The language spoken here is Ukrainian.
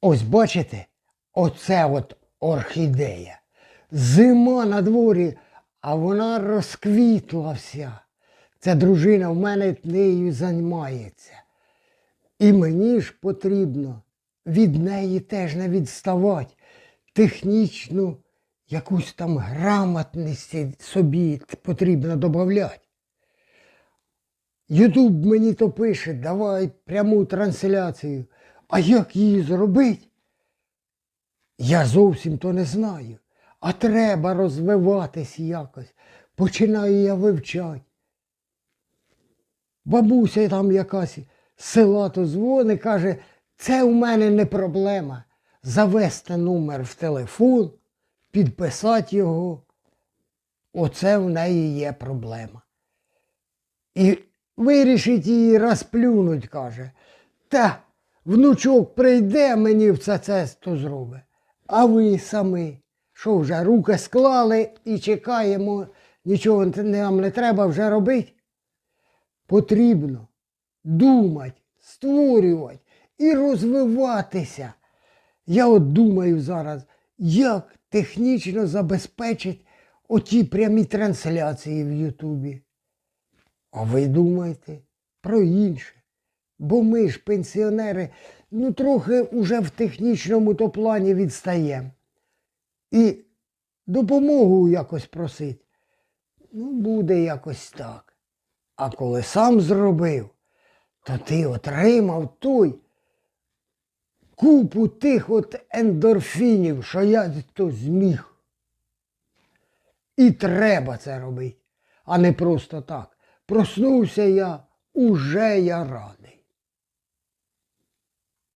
Ось бачите, оце от орхідея. Зима на дворі, а вона розквітла вся. Ця дружина в мене нею займається. І мені ж потрібно від неї теж не відставати, технічну якусь там грамотність собі потрібно додати. Ютуб мені то пише, давай пряму трансляцію. А як її зробити? Я зовсім то не знаю. А треба розвиватись якось. Починаю я вивчати. Бабуся там якась села то дзвонить, каже, це у мене не проблема. Завести номер в телефон, підписати його. Оце в неї є проблема. І вирішить її розплюнуть, каже. Та внучок прийде мені в це це то зробить. А ви самі, що вже руки склали і чекаємо, нічого нам не треба вже робити. Потрібно думати, створювати і розвиватися. Я от думаю зараз, як технічно забезпечити оті прямі трансляції в Ютубі. А ви думаєте про інше. Бо ми ж, пенсіонери, ну трохи уже в технічному то плані відстаємо. І допомогу якось просить. Ну, буде якось так. А коли сам зробив, то ти отримав той купу тих от ендорфінів, що я то зміг. І треба це робити, а не просто так. Проснувся я, уже я радий.